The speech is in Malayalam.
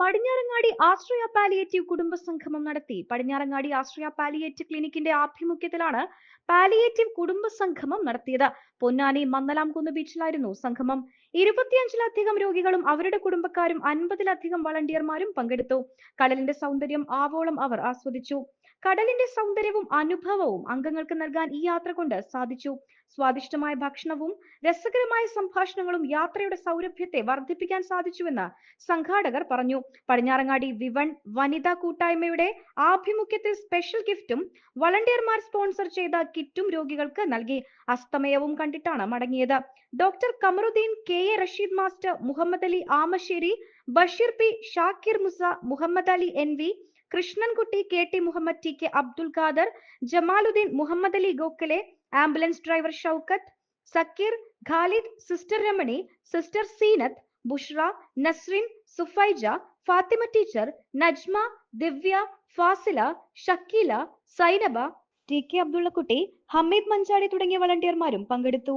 പടിഞ്ഞാറങ്ങാടി ആശ്രയ പാലിയേറ്റീവ് കുടുംബ സംഗമം നടത്തി. പടിഞ്ഞാറങ്ങാടി ആശ്രയ പാലിയേറ്റീവ് ക്ലിനിക്കിന്റെ ആഭിമുഖ്യത്തിലാണ് പാലിയേറ്റീവ് കുടുംബ സംഗമം നടത്തിയത്. പൊന്നാനി മന്നലാംകുന്ന് ബീച്ചിലായിരുന്നു സംഗമം. ഇരുപത്തിയഞ്ചിലധികം രോഗികളും അവരുടെ കുടുംബക്കാരും അൻപതിലധികം വളണ്ടിയർമാരും പങ്കെടുത്തു. കടലിന്റെ സൗന്ദര്യം ആവോളം അവർ ആസ്വദിച്ചു. കടലിന്റെ സൗന്ദര്യവും അനുഭവവും അംഗങ്ങൾക്ക് നൽകാൻ ഈ യാത്ര കൊണ്ട് സാധിച്ചു. സ്വാദിഷ്ടമായ ഭക്ഷണവും രസകരമായ സംഭാഷണങ്ങളും യാത്രയുടെ സൗരഭ്യത്തെ വർദ്ധിപ്പിക്കാൻ സാധിച്ചുവെന്ന് സംഘാടകർ പറഞ്ഞു. പടിഞ്ഞാറങ്ങാടി വിവൺ വനിതാ കൂട്ടായ്മയുടെ ആഭിമുഖ്യത്തിൽ സ്പെഷ്യൽ ഗിഫ്റ്റും വളണ്ടിയർമാർ സ്പോൺസർ ചെയ്ത കിറ്റും രോഗികൾക്ക് നൽകി. അസ്തമയവും കണ്ടിട്ടാണ് മടങ്ങിയത്. Doctor Kamaruddin K. A. Rasheed master Muhammad Ali Amasseri Basheer P. Shakir Musa Muhammad Ali N V Krishnankutty K T Muhammad T K Abdul Khader Jamaluddin Muhammad Ali Gokhale ambulance driver Shoukath Zakir Khalid sister Ramani sister Seenath Bushra Nasrin Sufaija Fathima teacher Najma Divya Fasila Shakeela Zainaba T K Abdullakutty Hameed Manjadi തുടങ്ങിയ വളണ്ടിയർമാരും പങ്കെടുത്തു.